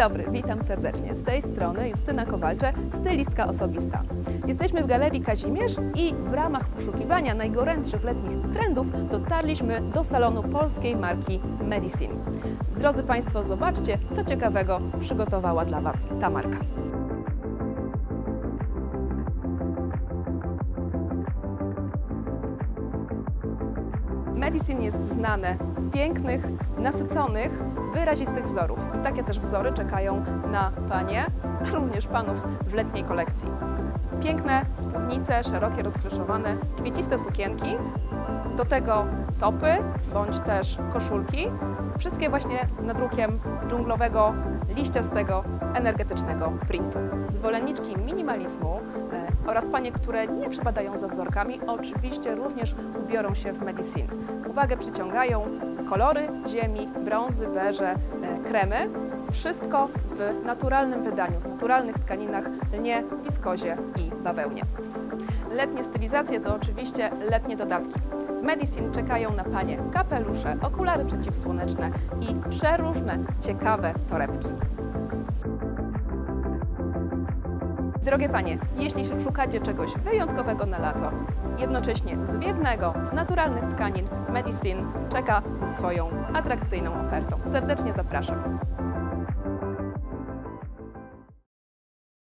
Dobry, witam serdecznie. Z tej strony Justyna Kowalcze, stylistka osobista. Jesteśmy w Galerii Kazimierz i w ramach poszukiwania najgorętszych letnich trendów dotarliśmy do salonu polskiej marki Medicine. Drodzy Państwo, zobaczcie, co ciekawego przygotowała dla Was ta marka. Medicine jest znane z pięknych, nasyconych, wyrazistych wzorów. I takie też wzory czekają na panie, a również panów w letniej kolekcji. Piękne spódnice, szerokie, rozkryszowane, kwieciste sukienki, do tego topy bądź też koszulki. Wszystkie właśnie nadrukiem dżunglowego, liściastego, energetycznego printu. Zwolenniczki minimalizmu oraz panie, które nie przepadają za wzorkami, oczywiście również ubiorą się w Medicine. Uwagę przyciągają kolory ziemi, brązy, beże, e, kremy. Wszystko w naturalnym wydaniu, w naturalnych tkaninach, lnie, wiskozie i bawełnie. Letnie stylizacje to oczywiście letnie dodatki. W Medicine czekają na Panie kapelusze, okulary przeciwsłoneczne i przeróżne, ciekawe torebki. Drogie Panie, jeśli szukacie czegoś wyjątkowego na lato, jednocześnie zwiewnego, z naturalnych tkanin, Medicine czeka ze swoją atrakcyjną ofertą. Serdecznie zapraszam.